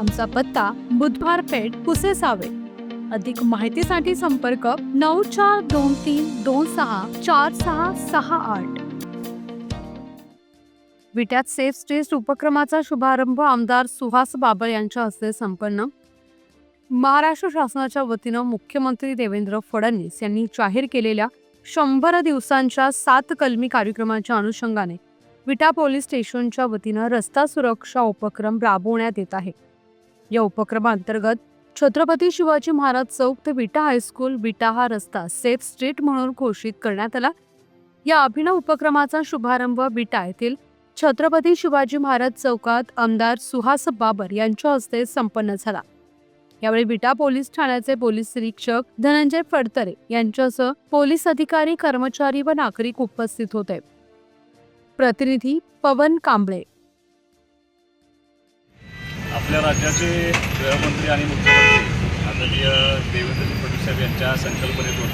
आमचा पत्ता बुधवार पेठ पुसेसावे अधिक माहितीसाठी संपर्क नऊ चार दोन तीन दोन सहा चार सहा सहा आठ. विट्यात सेफ स्टेस्ट उपक्रमाचा शुभारंभ आमदार सुहास बाबळ यांच्या हस्ते संपन्न. महाराष्ट्र शासनाच्या वतीनं मुख्यमंत्री देवेंद्र फडणवीस यांनी जाहीर केलेल्या शंभर दिवसांच्या सात कलमी कार्यक्रमाच्या अनुषंगाने विटा पोलीस स्टेशनच्या वतीनं रस्ता सुरक्षा उपक्रम राबवण्यात येत आहे. या उपक्रमाअंतर्गत छत्रपती शिवाजी महाराज चौक ते विटा हायस्कूल विटा हा रस्ता सेफ स्ट्रीट म्हणून घोषित करण्यात आला. या अभिनव उपक्रमाचा शुभारंभ विटा येथील छत्रपती शिवाजी महाराज चौकात आमदार सुहास बाबर यांच्या हस्ते संपन्न झाला. यावेळी विटा पोलीस ठाण्याचे पोलीस निरीक्षक धनंजय फडतरे यांच्यासह पोलीस अधिकारी कर्मचारी व नागरिक उपस्थित होते. प्रतिनिधी पवन कांबळे आपल्या राज्याचे गृहमंत्री आणि मुख्यमंत्री आदरणीय देवेंद्र फडणवीस साहेब यांच्या संकल्पनेतून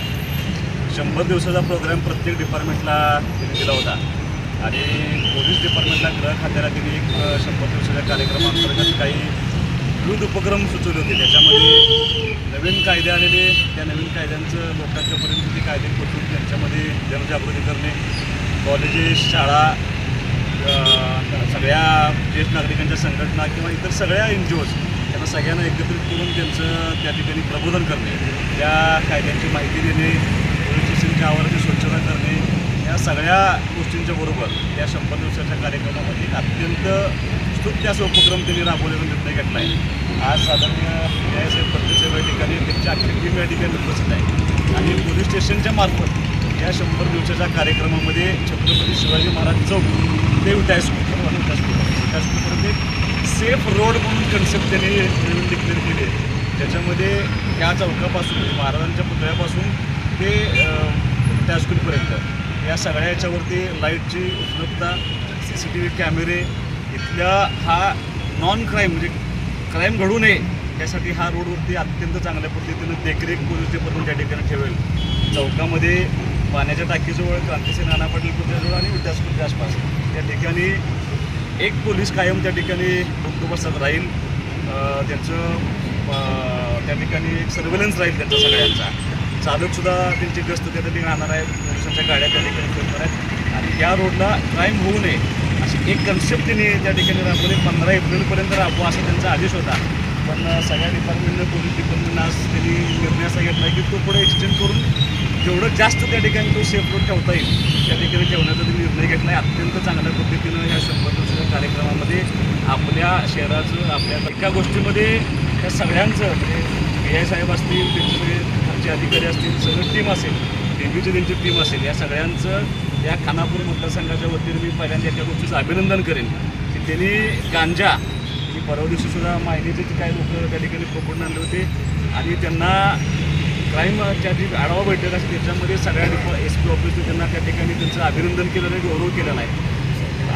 शंभर दिवसाचा प्रोग्राम प्रत्येक डिपार्टमेंटला त्यांनी दिला होता. आणि पोलीस डिपार्टमेंटला गृह खात्याला त्यांनी एक शंभर दिवसाच्या कार्यक्रमांतर्गत काही विविध उपक्रम सुचवले होते. त्याच्यामध्ये नवीन कायदे आलेले त्या नवीन कायद्यांचं लोकांच्यापर्यंत ते कायदे पोचवून त्यांच्यामध्ये जनजागृती करणे कॉलेजेस शाळा सगळ्या ज्येष्ठ नागरिकांच्या संघटना किंवा इतर सगळ्या एन जी ओज त्यांना सगळ्यांना एकत्रित करून त्यांचं त्या ठिकाणी प्रबोधन करणे त्या कायद्यांची माहिती देणे पोलीस स्टेशनच्या आवाराची स्वच्छता करणे या सगळ्या गोष्टींच्या बरोबर या शंभर दिवसाच्या कार्यक्रमामध्ये अत्यंत स्तुत्य असा उपक्रम त्यांनी राबवलेला निर्णय घेतला आहे. आज साधारण न्यायसाहेब प्रत्येक या ठिकाणी त्यांची अख्खी टीम या ठिकाणी उपस्थित आहे. आणि पोलीस स्टेशनच्या मार्फत या शंभर दिवसाच्या कार्यक्रमामध्ये छत्रपती शिवाजी महाराज चौक ते विटा स्कूल विटा एक सेफ रोड म्हणून कन्सेप्ट त्यांनी नवीन डिक्लेअर केली आहे. त्याच्यामध्ये या चौकापासून म्हणजे महाराजांच्या पुतळ्यापासून ते अं, या सगळ्या याच्यावरती लाईटची उपलब्धता सी सी टी व्ही कॅमेरे इथल्या हा नॉन क्राईम म्हणजे क्राईम घडू नये यासाठी हा रोडवरती अत्यंत चांगल्या पद्धतीनं देखरेख पोलीस डिपार्टमेंट त्या ठिकाणी ठेवेल. चौकामध्ये पाण्याच्या टाकीजवळ क्रांतिसिंह नाना पाटील पुतळ्याजवळ आणि विद्यास्कूलच्या आसपास. या ठिकाणी एक पोलीस कायम त्या ठिकाणी बंदोबस्तात राहील. त्यांचं त्या ठिकाणी एक सर्वेलन्स राहील त्यांचा सगळ्यांचा. चालकसुद्धा त्यांची गस्त त्या ठिकाणी राहणार आहे पोलिसांच्या गाड्या त्या ठिकाणी फिरणार आहेत. आणि या रोडला क्राईम होऊ नये अशी एक कन्सेप्ट त्यांनी त्या ठिकाणी राबवली. पंधरा एप्रिलपर्यंत राबवा असा त्यांचा आदेश होता. पण सगळ्या डिपार्टमेंटनं पोलीस डिपार्टमेंटनं आज त्यांनी निर्णय असा घेतला की तो पुढे एक्सटेंड करून जेवढं जास्त त्या ठिकाणी तो सेफ रोड ठेवता येईल त्या ठिकाणी ठेवण्याचा त्यांनी निर्णय घेतला आहे. अत्यंत चांगल्या पद्धतीनं ह्या शंभर कार्यक्रमामध्ये आपल्या शहराचं आपल्या एका गोष्टीमध्ये त्या सगळ्यांचं म्हणजे पी आय साहेब असतील त्यांचे सगळे आमचे अधिकारी असतील सगळं टीम असेल टी त्यांची टीम असेल या सगळ्यांचं या खानापूर मतदारसंघाच्या वतीने मी पहिल्यांदा एका गोष्टीचं अभिनंदन करेन की त्यांनी गांजा की परवा दिवशी सुद्धा मायनीचे जे काही लोक त्या ठिकाणी पकडून आणले होते आणि त्यांना क्राईमच्या जी आढावा बैठक असते त्याच्यामध्ये सगळ्या एस पी ऑफिसने त्यांना त्या ठिकाणी त्यांचं अभिनंदन केलं नाही गौरव केलेला आहे.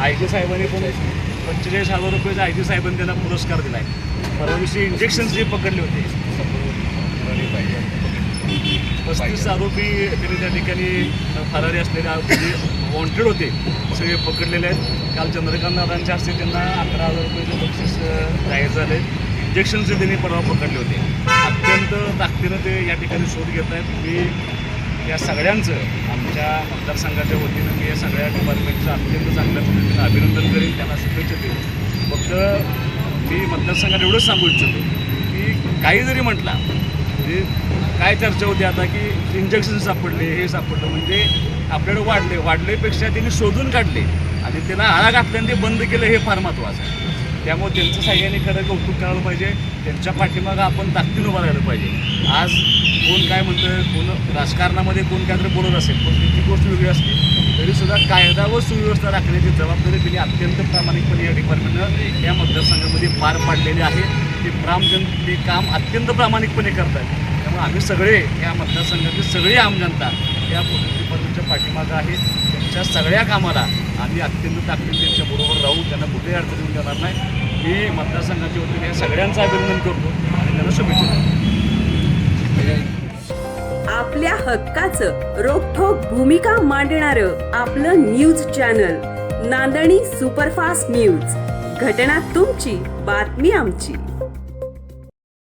आय जी साहेबांनी पण पंचेचाळीस हजार रुपयाचा आय जी साहेबांनी त्यांना पुरस्कार दिला आहे परवा दिवशी इंजेक्शन्स जे पकडले होते. पस्तीस आरोपी त्यांनी त्या ठिकाणी फरारी असलेले जे वॉन्टेड होते सगळे पकडलेले आहेत. काल चंद्रकांत दादांच्या हस्ते त्यांना अकरा हजार रुपयेचे बक्षीस जाहीर झाले. इंजेक्शनचे त्यांनी परवा पकडले होते. अत्यंत ताकदीनं ते या ठिकाणी शोध घेत आहेत. मी या सगळ्यांचं आमच्या मतदारसंघाच्या वतीनं मी या सगळ्या डिपार्टमेंटचं अत्यंत चांगल्या पद्धतीनं अभिनंदन करेन त्यांना शुभेच्छा देईन. फक्त मी मतदारसंघाला एवढंच सांगू इच्छितो की काही जरी म्हटला म्हणजे काय चर्चा होती आता की इंजेक्शन सापडले हे सापडलं म्हणजे आपल्याकडे वाढले वाढलेपेक्षा त्यांनी शोधून काढले आणि त्याला आळा घातल्याने ते बंद केलं हे फार महत्त्वाचं आहे. त्यामुळे त्यांचं सहाय्याने खरं कौतुक करायला पाहिजे. त्यांच्या पाठीमागं आपण ताकदीनं उभं राहिलं पाहिजे. आज कोण काय म्हणतं कोण राजकारणामध्ये कोण काहीतरी बोलत असेल पण ती गोष्ट वेगळी असते. तरीसुद्धा कायदा व सुव्यवस्था राखण्याची जबाबदारी त्यांनी अत्यंत प्रामाणिकपणे या डिपार्टमेंटनं या मतदारसंघामध्ये पार पाडलेली आहे. ते प्रामजन ते काम अत्यंत प्रामाणिकपणे करतात त्यामुळे आम्ही सगळे या मतदारसंघातील सगळी आमजनता या पोलीस डिपार्टमेंटच्या पाठीमागं आहे. त्यांच्या सगळ्या कामाला आम्ही अत्यंत ताकदीने त्यांच्याबरोबर राहू त्यांना कुठेही अडचण येऊन देणार नाही. मी मतदारसंघाच्या वतीने सगळ्यांचं अभिनंदन करतो आणि त्यांना शुभेच्छा आपल्या हक्काचं रोखोक भूमिका मांडणारं आपलं न्यूज चॅनल नांदणी सुपरफास्ट न्यूज. घटना तुमची बातमी आमची.